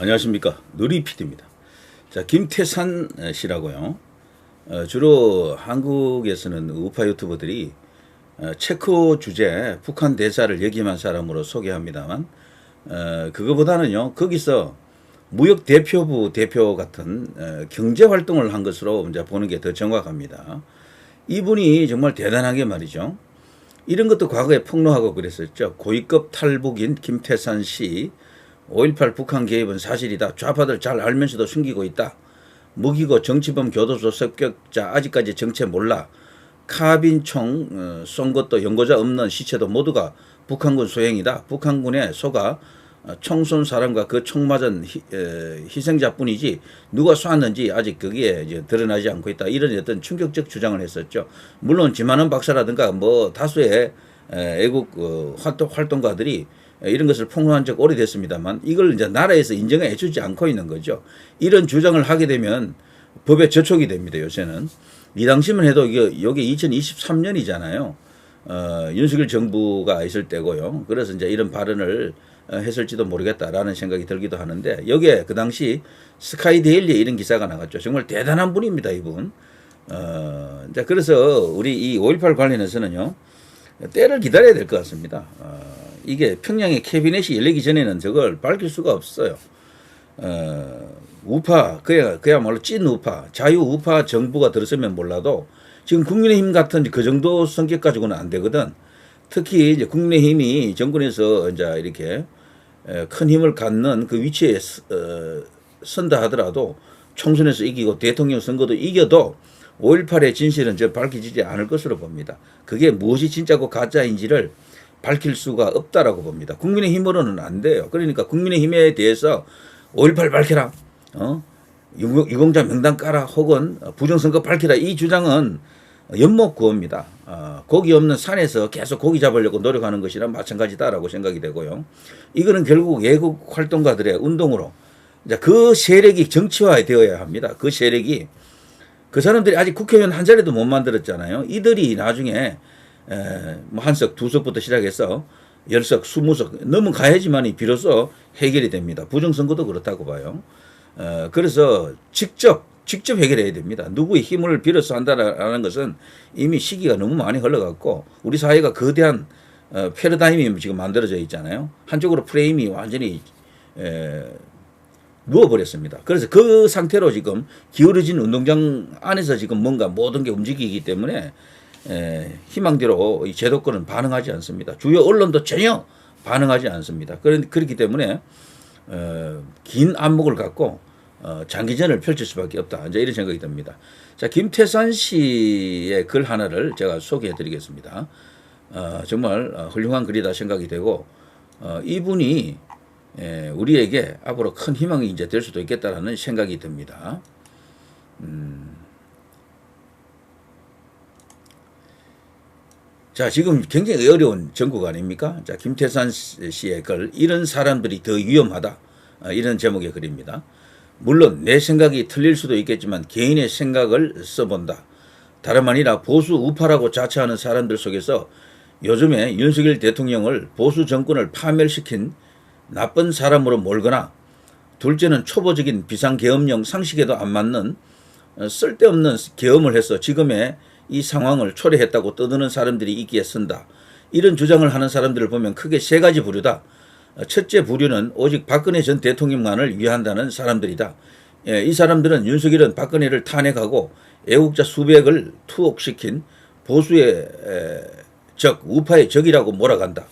안녕하십니까 누리 PD입니다. 자 김태산 씨라고요. 어, 주로 한국에서는 우파 유튜버들이 어, 체코 주제 북한 대사를 역임한 사람으로 소개합니다만 어, 그거보다는요 거기서 무역 대표부 대표 같은 어, 경제 활동을 한 것으로 이제 보는 게 더 정확합니다. 이분이 정말 대단하게 말이죠. 이런 것도 과거에 폭로하고 그랬었죠. 고위급 탈북인 김태산 씨 5.18 북한 개입은 사실이다. 좌파들 잘 알면서도 숨기고 있다. 무기고 정치범 교도소 습격자 아직까지 정체 몰라. 카빈총 어, 쏜 것도 연고자 없는 시체도 모두가 북한군 소행이다. 북한군에 속아 어, 총쏜 사람과 그 총 맞은 희, 에, 희생자뿐이지 누가 쐈는지 아직 거기에 이제 드러나지 않고 있다. 이런 어떤 충격적 주장을 했었죠. 물론 지만은 박사라든가 뭐 다수의 에, 애국 어, 활동, 활동가들이 이런 것을 폭로한 적 오래됐습니다만 이걸 이제 나라에서 인정해 주지 않고 있는 거죠. 이런 주장을 하게 되면 법에 저촉이 됩니다. 요새는 이 당시만 해도 이게 여기 2023년이잖아요. 어, 윤석열 정부가 있을 때고요. 그래서 이제 이런 발언을 어, 했을지도 모르겠다라는 생각이 들기도 하는데 여기에 그 당시 스카이 데일리에 이런 기사가 나갔죠. 정말 대단한 분입니다, 이분. 어, 그래서 우리 이 5.18 관련해서는요. 때를 기다려야 될 것 같습니다. 어, 이게 평양의 캐비넷이 열리기 전에는 저걸 밝힐 수가 없어요. 어, 우파, 그야, 그야말로 찐 우파, 자유 우파 정부가 들었으면 몰라도 지금 국민의힘 같은 그 정도 성격 가지고는 안 되거든. 특히 이제 국민의힘이 정권에서 이제 이렇게 큰 힘을 갖는 그 위치에 어, 선다 하더라도 총선에서 이기고 대통령 선거도 이겨도 5.18의 진실은 저 밝혀지지 않을 것으로 봅니다. 그게 무엇이 진짜고 가짜인지를 밝힐 수가 없다라고 봅니다. 국민의힘으로는 안 돼요. 그러니까 국민의힘에 대해서 5.18 밝혀라. 어? 유공자 명단 까라 혹은 부정선거 밝혀라. 이 주장은 연목 구호입니다. 어, 고기 없는 산에서 계속 고기 잡으려고 노력하는 것이랑 마찬가지다라고 생각이 되고요. 이거는 결국 외국 활동가들의 운동으로 그 세력이 정치화 되어야 합니다. 그 세력이 그 사람들이 아직 국회의원 한 자리도 못 만들었잖아요. 이들이 나중에 뭐 한석, 두석부터 시작해서 열석, 스무석 넘어가야지만이 비로소 해결이 됩니다. 부정선거도 그렇다고 봐요. 어, 그래서 직접 직접 해결해야 됩니다. 누구의 힘을 빌어서 한다라는 것은 이미 시기가 너무 많이 흘러갔고 우리 사회가 거대한 어, 패러다임이 지금 만들어져 있잖아요. 한쪽으로 프레임이 완전히 에, 누워버렸습니다. 그래서 그 상태로 지금 기울어진 운동장 안에서 지금 뭔가 모든 게 움직이기 때문에 에, 희망대로 이 제도권은 반응하지 않습니다. 주요 언론도 전혀 반응하지 않습니다. 그렇기 때문에 어, 긴 안목을 갖고 어, 장기전을 펼칠 수밖에 없다. 이제 이런 생각이 듭니다. 자, 김태산 씨의 글 하나를 제가 소개해 드리겠습니다. 어, 정말 어, 훌륭한 글이다 생각이 되고, 어, 이분이 에, 우리에게 앞으로 큰 희망이 이제 될 수도 있겠다라는 생각이 듭니다. 음, 자, 지금 굉장히 어려운 정국 아닙니까? 자, 김태산 씨의 글, 이런 사람들이 더 위험하다. 어, 이런 제목의 글입니다. 물론 내 생각이 틀릴 수도 있겠지만 개인의 생각을 써본다. 다름 아니라 보수 우파라고 자처하는 사람들 속에서 요즘에 윤석열 대통령을 보수 정권을 파멸시킨 나쁜 사람으로 몰거나 둘째는 초보적인 비상계엄령 상식에도 안 맞는 어, 쓸데없는 계엄을 해서 지금의 이 상황을 초래했다고 떠드는 사람들이 있기에 쓴다. 이런 주장을 하는 사람들을 보면 크게 세 가지 부류다. 첫째 부류는 오직 박근혜 전 대통령만을 위한다는 사람들이다. 예, 이 사람들은 윤석열은 박근혜를 탄핵하고 애국자 수백을 투옥시킨 보수의 적, 우파의 적이라고 몰아간다.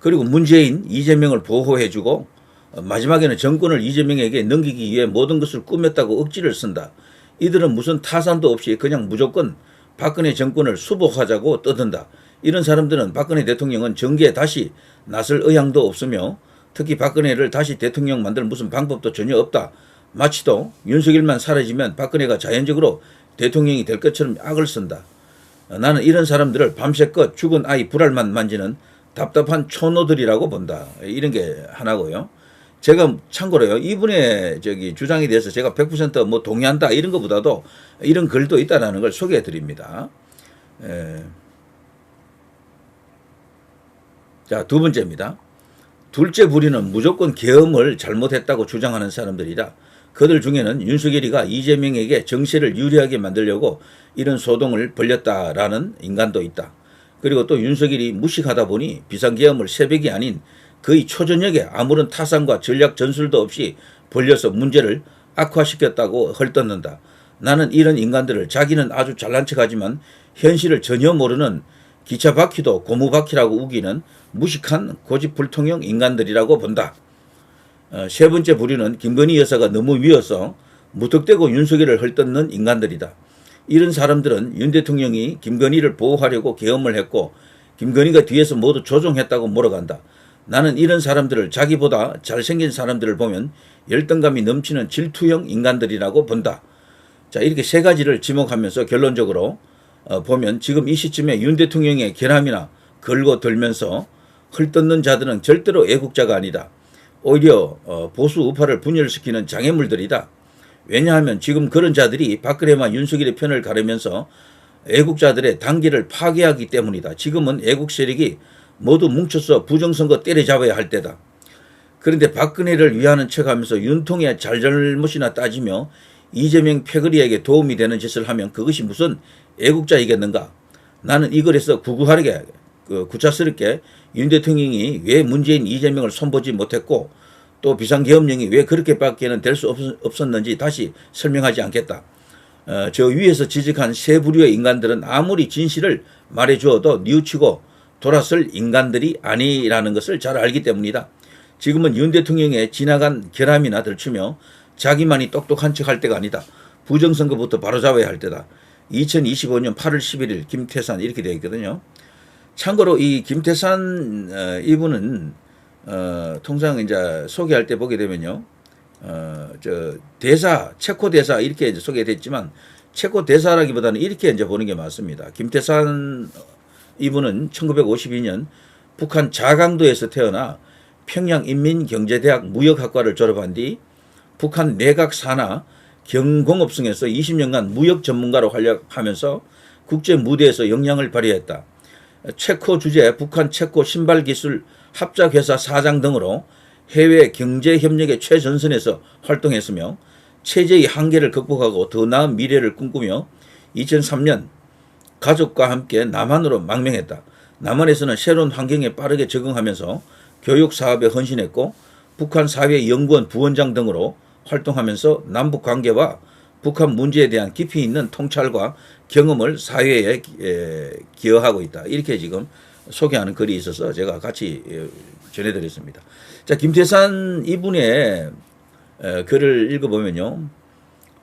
그리고 문재인, 이재명을 보호해주고 어, 마지막에는 정권을 이재명에게 넘기기 위해 모든 것을 꾸몄다고 억지를 쓴다. 이들은 무슨 타산도 없이 그냥 무조건 박근혜 정권을 수복하자고 떠든다. 이런 사람들은 박근혜 대통령은 정계에 다시 나설 의향도 없으며 특히 박근혜를 다시 대통령 만들 무슨 방법도 전혀 없다. 마치도 윤석열만 사라지면 박근혜가 자연적으로 대통령이 될 것처럼 악을 쓴다. 나는 이런 사람들을 밤새껏 죽은 아이 불알만 만지는 답답한 초노들이라고 본다. 이런 게 하나고요. 제가 참고로요, 이분의 저기 주장에 대해서 제가 100%뭐 동의한다 이런 것보다도 이런 글도 있다라는 걸 소개해 드립니다. 자, 두 번째입니다. 둘째 부리는 무조건 계엄을 잘못했다고 주장하는 사람들이다. 그들 중에는 윤석열이가 이재명에게 정세를 유리하게 만들려고 이런 소동을 벌였다라는 인간도 있다. 그리고 또 윤석열이 무식하다 보니 비상계엄을 새벽이 아닌 거의 초저녁에 아무런 타산과 전략 전술도 없이 벌려서 문제를 악화시켰다고 헐뜯는다. 나는 이런 인간들을 자기는 아주 잘난 척하지만 현실을 전혀 모르는 기차 바퀴도 고무 바퀴라고 우기는 무식한 고집불통형 인간들이라고 본다. 어, 세 번째 부류는 김건희 여사가 너무 미워서 무턱대고 윤석열을 헐뜯는 인간들이다. 이런 사람들은 윤 대통령이 김건희를 보호하려고 계엄을 했고 김건희가 뒤에서 모두 조종했다고 몰아간다. 나는 이런 사람들을 자기보다 잘생긴 사람들을 보면 열등감이 넘치는 질투형 인간들이라고 본다. 자, 이렇게 세 가지를 지목하면서 결론적으로 어, 보면 지금 이 시점에 윤 대통령의 결함이나 걸고 들면서 헐뜯는 자들은 절대로 애국자가 아니다. 오히려 어, 보수 우파를 분열시키는 장애물들이다. 왜냐하면 지금 그런 자들이 박근혜와 윤석열의 편을 가르면서 애국자들의 단계를 파괴하기 때문이다. 지금은 애국 세력이 모두 뭉쳐서 부정선거 때려잡아야 할 때다. 그런데 박근혜를 위하는 척하면서 윤통의 잘잘못이나 따지며 이재명 패거리에게 도움이 되는 짓을 하면 그것이 무슨 애국자이겠는가? 나는 이걸에서 구구하게 그 구차스럽게 윤 대통령이 왜 문재인 이재명을 손보지 못했고 또 비상계엄령이 왜 그렇게밖에는 될 수 없었는지 다시 설명하지 않겠다. 어, 저 위에서 지적한 세 부류의 인간들은 아무리 진실을 말해 주어도 뉘우치고 돌아설 인간들이 아니라는 것을 잘 알기 때문이다. 지금은 윤 대통령의 지나간 결함이나 들추며 자기만이 똑똑한 척 할 때가 아니다. 부정선거부터 바로잡아야 할 때다. 2025년 8월 11일 김태산 이렇게 되어 있거든요. 참고로 이 김태산 어, 이분은 어, 통상 이제 소개할 때 보게 되면요. 어, 저 대사, 체코 대사 이렇게 이제 소개됐지만 체코 대사라기보다는 이렇게 이제 보는 게 맞습니다. 김태산 이분은 1952년 북한 자강도에서 태어나 평양인민경제대학 무역학과를 졸업한 뒤 북한 내각 산하 경공업성에서 20년간 무역 전문가로 활약하면서 국제 무대에서 영향을 발휘했다. 체코 주재 북한 체코 신발 기술 합작회사 사장 등으로 해외 경제 협력의 최전선에서 활동했으며 체제의 한계를 극복하고 더 나은 미래를 꿈꾸며 2003년 가족과 함께 남한으로 망명했다. 남한에서는 새로운 환경에 빠르게 적응하면서 교육 사업에 헌신했고 북한 사회 연구원 부원장 등으로 활동하면서 남북 관계와 북한 문제에 대한 깊이 있는 통찰과 경험을 사회에 기여하고 있다. 이렇게 지금 소개하는 글이 있어서 제가 같이 전해드렸습니다. 자, 김태산 이분의 글을 읽어보면요.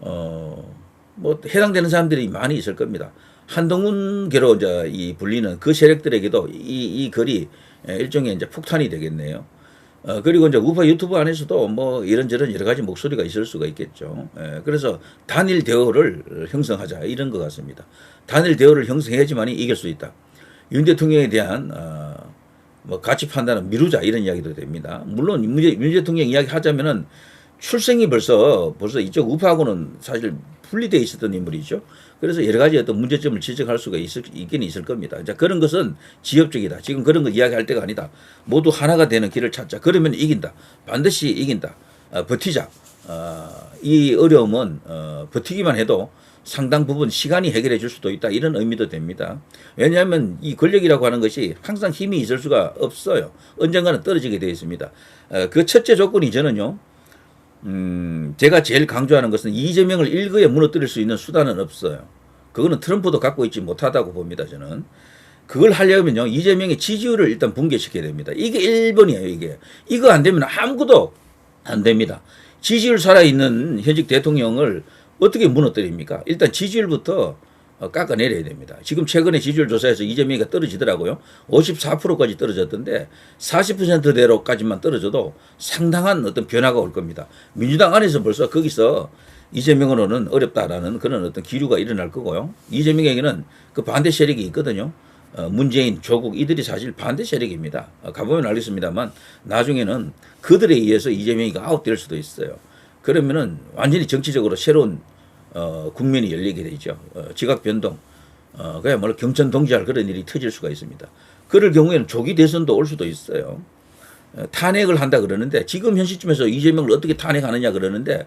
어, 뭐 해당되는 사람들이 많이 있을 겁니다. 한동훈계로 이제 이 불리는 그 세력들에게도 이, 이 글이 일종의 이제 폭탄이 되겠네요. 어, 그리고 이제 우파 유튜브 안에서도 뭐 이런저런 여러 가지 목소리가 있을 수가 있겠죠. 예, 그래서 단일 대우를 형성하자 이런 것 같습니다. 단일 대우를 형성해야지만이 이길 수 있다. 윤 대통령에 대한 어, 뭐 가치 판단은 미루자 이런 이야기도 됩니다. 물론 윤, 윤 대통령 이야기 하자면은 출생이 벌써 벌써 이쪽 우파하고는 사실 분리되어 있었던 인물이죠. 그래서 여러 가지 어떤 문제점을 지적할 수가 있을, 있긴 있을 겁니다. 자, 그런 것은 지엽적이다. 지금 그런 거 이야기할 때가 아니다. 모두 하나가 되는 길을 찾자. 그러면 이긴다. 반드시 이긴다. 어, 버티자. 어, 이 어려움은 어, 버티기만 해도 상당 부분 시간이 해결해 줄 수도 있다. 이런 의미도 됩니다. 왜냐하면 이 권력이라고 하는 것이 항상 힘이 있을 수가 없어요. 언젠가는 떨어지게 되어 있습니다. 어, 그 첫째 조건이 저는요. 음, 제가 제일 강조하는 것은 이재명을 일거에 무너뜨릴 수 있는 수단은 없어요. 그거는 트럼프도 갖고 있지 못하다고 봅니다, 저는. 그걸 하려면요, 이재명의 지지율을 일단 붕괴시켜야 됩니다. 이게 1번이에요, 이게. 이거 안 되면 아무것도 안 됩니다. 지지율 살아있는 현직 대통령을 어떻게 무너뜨립니까? 일단 지지율부터 어, 깎아내려야 됩니다. 지금 최근에 지지율 조사에서 이재명이가 떨어지더라고요. 54%까지 떨어졌던데 40%대로까지만 떨어져도 상당한 어떤 변화가 올 겁니다. 민주당 안에서 벌써 거기서 이재명으로는 어렵다라는 그런 어떤 기류가 일어날 거고요. 이재명에게는 그 반대 세력이 있거든요. 어, 문재인, 조국 이들이 사실 반대 세력입니다. 어, 가보면 알겠습니다만 나중에는 그들에 의해서 이재명이가 아웃될 수도 있어요. 그러면은 완전히 정치적으로 새로운 어, 국면이 열리게 되죠. 어, 지각 변동, 어, 그야말로 뭐 경천 동지할 그런 일이 터질 수가 있습니다. 그럴 경우에는 조기 대선도 올 수도 있어요. 어, 탄핵을 한다 그러는데 지금 현 시점에서 이재명을 어떻게 탄핵하느냐 그러는데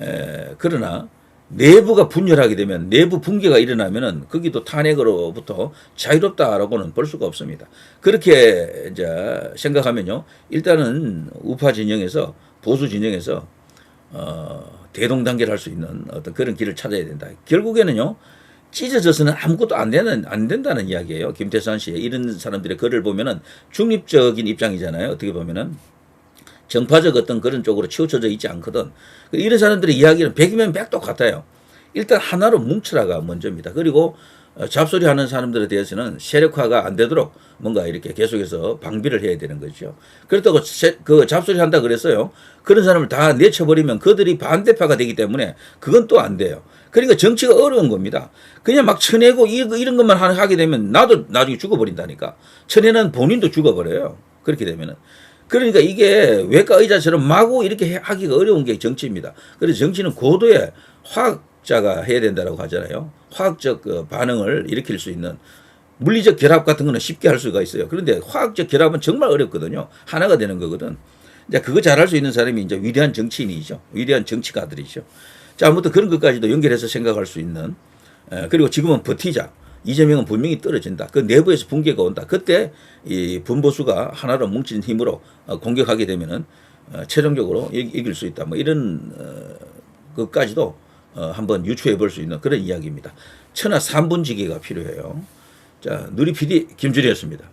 에, 그러나 내부가 분열하게 되면 내부 붕괴가 일어나면은 거기도 탄핵으로부터 자유롭다라고는 볼 수가 없습니다. 그렇게 이제 생각하면요. 일단은 우파 진영에서 보수 진영에서 어, 대동단계를 할 수 있는 어떤 그런 길을 찾아야 된다. 결국에는요. 찢어져서는 아무것도 안 되는 안 된다는 이야기예요. 김태산 씨 이런 사람들의 글을 보면은 중립적인 입장이잖아요. 어떻게 보면은 정파적 어떤 그런 쪽으로 치우쳐져 있지 않거든. 이런 사람들의 이야기는 백이면 백도 같아요. 일단 하나로 뭉쳐라가 먼저입니다. 그리고 어, 잡소리 하는 사람들에 대해서는 세력화가 안 되도록 뭔가 이렇게 계속해서 방비를 해야 되는 거죠. 그렇다고 세- 그 잡소리 한다 그랬어요. 그런 사람을 다 내쳐버리면 그들이 반대파가 되기 때문에 그건 또 안 돼요. 그러니까 정치가 어려운 겁니다. 그냥 막 쳐내고 이- 이런 것만 하- 하게 되면 나도 나중에 죽어버린다니까. 쳐내는 본인도 죽어버려요. 그렇게 되면은. 그러니까 이게 외과 의자처럼 마구 이렇게 해- 하기가 어려운 게 정치입니다. 그래서 정치는 고도의 화학자가 해야 된다고 하잖아요. 화학적 그 반응을 일으킬 수 있는 물리적 결합 같은 거는 쉽게 할 수가 있어요. 그런데 화학적 결합은 정말 어렵거든요. 하나가 되는 거거든. 이제 그거 잘할 수 있는 사람이 이제 위대한 정치인이죠. 위대한 정치가들이죠. 자, 아무튼 그런 것까지도 연결해서 생각할 수 있는 에, 그리고 지금은 버티자. 이재명은 분명히 떨어진다. 그 내부에서 붕괴가 온다. 그때 이 분보수가 하나로 뭉친 힘으로 어, 공격하게 되면은 어, 최종적으로 이- 이길 수 있다. 뭐 이런 어, 것까지도 어, 한번 유추해 볼 수 있는 그런 이야기입니다. 천하 삼분지기가 필요해요. 자, 누리 PD 김준이었습니다.